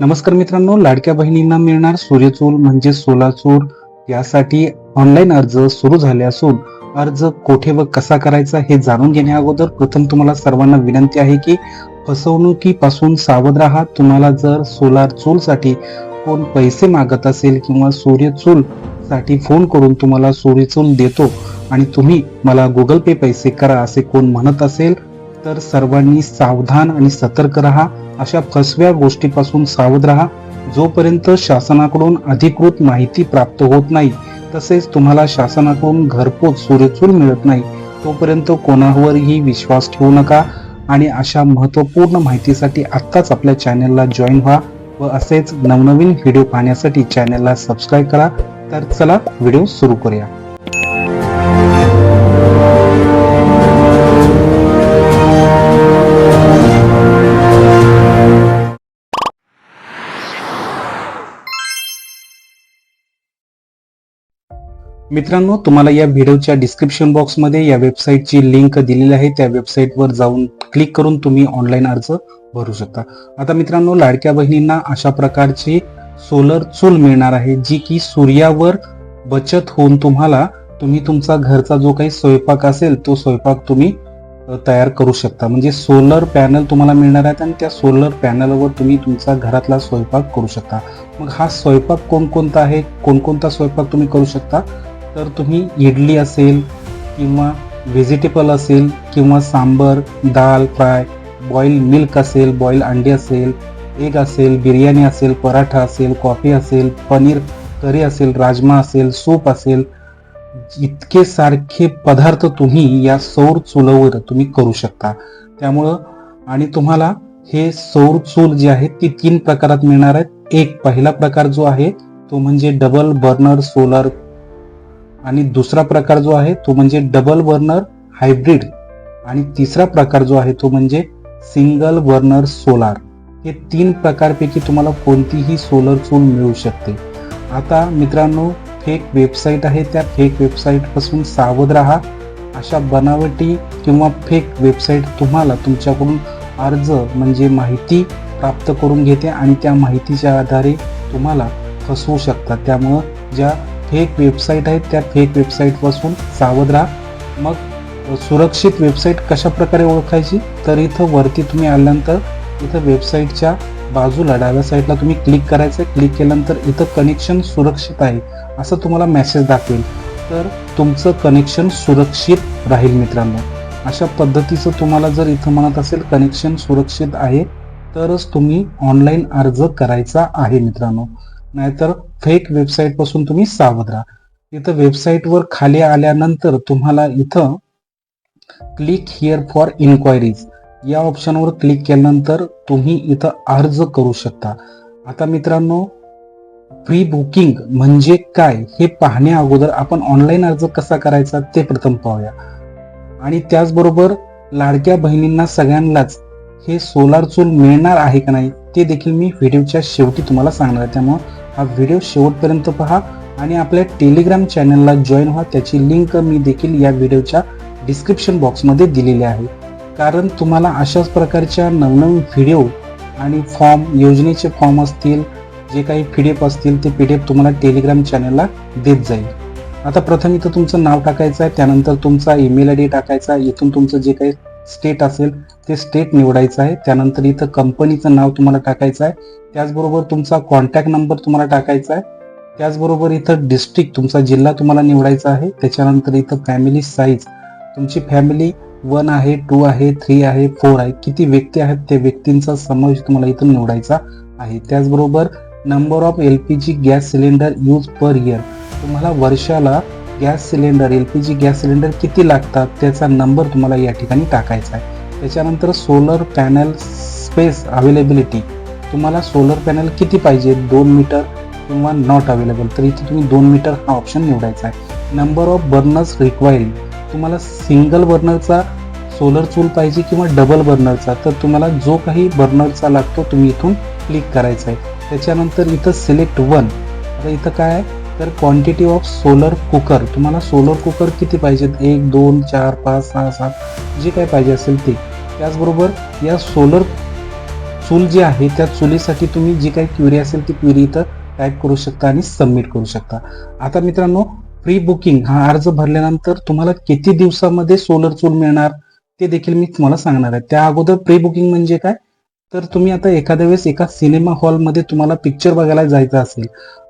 नमस्कार मित्रांनो लाडक्या बहिणींना मिळणार सूर्यचूल म्हणजे सोलाचूर. यासाठी ऑनलाईन अर्ज सुरू झाले असून अर्ज कोठे व कसा करायचा हे जाणून घेण्या अगोदर प्रथम तुम्हाला सर्वांना विनंती आहे की फसवणुकीपासून सावध राहा. तुम्हाला जर सोलार चूलसाठी कोण पैसे मागत असेल किंवा सूर्यचूल साठी फोन करून तुम्हाला सूर्यचूल देतो आणि तुम्ही मला गुगल पे पैसे करा असे कोण म्हणत असेल तर सर्वांनी सावधान आणि सतर्क राहा. अशा फसव्या गोष्टीपासून सावध राहा. जोपर्यंत शासनाकडून अधिकृत माहिती प्राप्त होत नाही तसेच तुम्हाला शासनाकडून घरपोच सूर्यचूल मिळत नाही तोपर्यंत कोणावरही विश्वास ठेवू नका आणि अशा महत्त्वपूर्ण माहितीसाठी आत्ताच आपल्या चॅनलला जॉईन व्हा व असेच नवनवीन व्हिडिओ पाहण्यासाठी चॅनलला सबस्क्राईब करा. तर चला व्हिडिओ सुरू करूया. मित्रांनो तुम्हाला या व्हिडिओच्या डिस्क्रिप्शन बॉक्समध्ये या वेबसाईटची लिंक दिलेली आहे. त्या वेबसाईटवर जाऊन क्लिक करून तुम्ही ऑनलाईन अर्ज भरू शकता. आता मित्रांनो लाडक्या बहिणींना अशा प्रकारची सोलर चूल मिळणार आहे जी की सूर्यावर बचत होऊन तुम्हाला तुम्ही तुमचा घरचा जो काही स्वयंपाक असेल तो स्वयंपाक तुम्ही तयार करू शकता. म्हणजे सोलर पॅनल तुम्हाला मिळणार आहेत आणि त्या सोलर पॅनलवर तुम्ही तुमचा घरातला स्वयंपाक करू शकता. मग हा स्वयंपाक कोणकोणता आहे? कोणकोणता स्वयंपाक तुम्ही करू शकता? तर तुम्ही इडली असेल किंवा व्हेजिटेबल असेल किंवा sambar dal fry boil milk असेल बॉईल अंडी असेल एग असेल बिर्याणी असेल पराठा असेल कॉफी असेल पनीर करी असेल राजमा असेल सूप असेल इतके सारखे पदार्थ तुम्ही या सौर चुलावर तुम्ही करू शकता. त्यामुळं आणि तुम्हाला हे सौर चूल जी आहे ती तीन प्रकारात मिळणार आहेत. एक पहिला प्रकार जो आहे तो म्हणजे डबल बर्नर सोलर आणि दुसरा प्रकार जो आहे तो म्हणजे डबल बर्नर हायब्रिड आणि तिसरा प्रकार जो आहे तो म्हणजे सिंगल बर्नर सोलार हे तीन प्रकारपैकी तुम्हाला कोणतीही सोलर चूल मिळू शकते. आता मित्रांनो फेक वेबसाईट आहे त्या फेक वेबसाईटपासून सावध राहा. अशा बनावटी किंवा फेक वेबसाईट तुम्हाला तुमच्याकडून अर्ज म्हणजे माहिती प्राप्त करून घेते आणि त्या माहितीच्या आधारे तुम्हाला फसवू शकतात त्यामुळं ज्या फेक वेबसाईट आहेत त्या फेक वेबसाईटपासून सावध राहा. मग सुरक्षित वेबसाईट कशा प्रकारे ओळखायची? तर इथं वरती तुम्ही आल्यानंतर इथं वेबसाईटच्या बाजूला डाव्या साईडला तुम्ही क्लिक करायचं. क्लिक केल्यानंतर इथं कनेक्शन सुरक्षित आहे असं तुम्हाला मेसेज दाखवेल. तर तुमचं कनेक्शन सुरक्षित राहील मित्रांनो. अशा पद्धतीचं तुम्हाला जर इथं म्हणत असेल कनेक्शन सुरक्षित आहे तरच तुम्ही ऑनलाईन अर्ज करायचा आहे मित्रांनो. नाहीतर फेक वेबसाईटपासून तुम्ही सावध राहा. इथं वेबसाईटवर खाली आल्यानंतर तुम्हाला इथं क्लिक हिअर फॉर इन्क्वायरीज या ऑप्शनवर क्लिक केल्यानंतर तुम्ही इथं अर्ज करू शकता. आता मित्रांनो प्री बुकिंग म्हणजे काय हे पाहण्या अगोदर आपण ऑनलाईन अर्ज कसा करायचा ते प्रथम पाहूया. आणि त्याचबरोबर लाडक्या बहिणींना सगळ्यांनाच हे सोलार चूल मिळणार आहे का नाही ते देखील मी व्हिडिओच्या शेवटी तुम्हाला सांगणार आहे. त्यामुळं हा व्हिडिओ शेवटपर्यंत पहा आणि आपल्या टेलिग्राम चॅनलला जॉईन व्हा. त्याची लिंक मी देखील या व्हिडिओच्या डिस्क्रिप्शन बॉक्समध्ये दिलेली आहे. कारण तुम्हाला अशाच प्रकारच्या नवनवीन व्हिडिओ आणि फॉर्म योजनेचे फॉर्म असतील जे काही पी डी एफ असतील ते पी डी एफ तुम्हाला टेलिग्राम चॅनलला देत जाईल. आता प्रथम इथं तुमचं नाव टाकायचं आहे. त्यानंतर तुमचा ईमेल आय डी टाकायचा आहे. इथून तुमचं जे काही स्टेट असेल ते स्टेट निवडायचं आहे. त्यानंतर इथं कंपनीचं नाव तुम्हाला टाकायचं आहे. त्याचबरोबर तुमचा कॉन्टॅक्ट नंबर तुम्हाला टाकायचा आहे. त्याचबरोबर इथं डिस्ट्रिक्ट तुमचा जिल्हा तुम्हाला निवडायचा आहे. त्याच्यानंतर इथं फॅमिली साईज तुमची फॅमिली वन आहे टू आहे थ्री आहे फोर आहे. किती व्यक्ती आहेत त्या व्यक्तींचा समावेश तुम्हाला इथून निवडायचा आहे. त्याचबरोबर number of L P G gas cylinder use per year तुम्हाला वर्षाला gas cylinder L P G gas cylinder किती लागतात? त्याचा नंबर तुम्हाला या ठिकाणी टाकायचा आहे. त्याच्यानंतर सोलर पॅनल स्पेस अवेलेबिलिटी तुम्हाला सोलर पॅनल किती पाहिजे? दोन मीटर किंवा नॉट अवेलेबल तर इथे तुम्ही दोन मीटर हा ऑप्शन निवडायचा आहे. नंबर ऑफ बर्नर्स रिक्वायरिंग तुम्हाला सिंगल बर्नरचा सोलर चूल पाहिजे किंवा डबल बर्नरचा तर तुम्हाला जो काही बर्नरचा लागतो तुम्ही इथून क्लिक करायचा आहे. त्याच्यानंतर इथं सिलेक्ट वन आता इथं काय आहे? तर क्वांटिटी ऑफ सोलर कुकर तुम्हाला सोलर कुकर किती पाहिजेत? एक दोन चार पाच सहा सात. जे काय पाहिजे असेल ते. त्याचबरोबर या सोलर चूल जी आहे त्या चुलीसाठी तुम्ही जी काही क्युरी असेल ती क्युरी इथं टाईप करू शकता आणि सबमिट करू शकता. आता मित्रांनो प्री बुकिंग हा अर्ज भरल्यानंतर तुम्हाला किती दिवसामध्ये सोलर चूल मिळणार ते देखील मी तुम्हाला सांगणार आहे. त्या अगोदर प्री बुकिंग म्हणजे काय? तर तुम्ही आता एखाद्या वेळेस एका सिनेमा हॉलमध्ये तुम्हाला पिक्चर बघायला जायचं असेल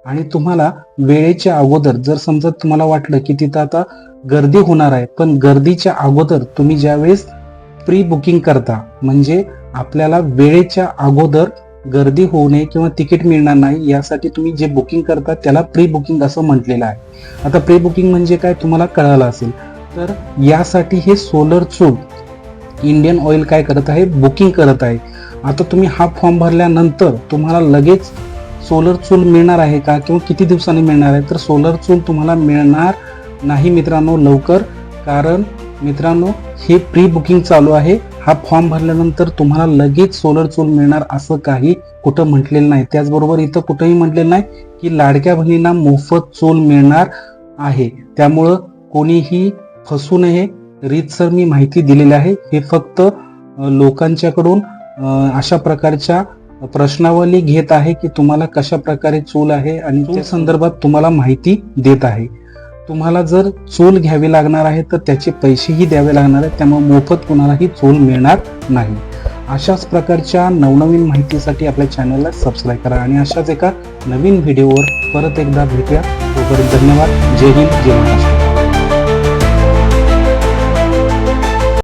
आणि तुम्हाला वेळेच्या अगोदर जर समजा तुम्हाला वाटलं की तिथं आता गर्दी होणार आहे पण गर्दीच्या अगोदर तुम्ही ज्यावेळेस प्री बुकिंग करता. म्हणजे आपल्याला वेळेच्या अगोदर गर्दी होऊ नये किंवा तिकीट मिळणार नाही यासाठी तुम्ही जे बुकिंग करता त्याला प्री बुकिंग असं म्हटलेलं आहे. आता प्री बुकिंग म्हणजे काय तुम्हाला कळालं असेल. तर यासाठी हे सोलर चूल इंडियन ऑइल काय करत आहे? बुकिंग करत आहे. आता तुम्ही हा फॉर्म भरल्यानंतर तुम्हाला लगेच सोलर चूल मिळणार आहे का किंवा किती दिवसांनी मिळणार आहे? तर सोलर चूल तुम्हाला मिळणार नाही मित्रांनो लवकर कारण मित्रांनो हे प्री बुकिंग चालू आहे. हा फॉर्म भरल्यानंतर तुम्हाला लगेच सोलर चूल मिळणार असं काही कुठं म्हटलेलं नाही. त्याचबरोबर इथं कुठंही म्हटलेलं नाही की लाडक्या बहिणींना मोफत चूल मिळणार आहे. त्यामुळं कोणीही फसू नये. रीतसर मी माहिती दिलेली आहे. हे फक्त लोकांच्याकडून अशा प्रकारच्या प्रश्नावली घेत आहे की तुम्हाला कशा प्रकारे चूल आहे आणि त्या संदर्भात तुम्हाला माहिती देत आहे. तुम्हाला जर चूल घ्यावी लागणार आहे तर त्याचे पैसेही द्यावे लागणार आहेत. त्यामुळे मोफत कुणालाही चूल मिळणार नाही. अशाच प्रकारच्या नवनवीन माहितीसाठी आपल्या चॅनलला सबस्क्राईब करा आणि अशाच एका नवीन व्हिडिओवर परत एकदा भेटूया. तोपर्यंत धन्यवाद. जय हिंद जय महाराष्ट्र.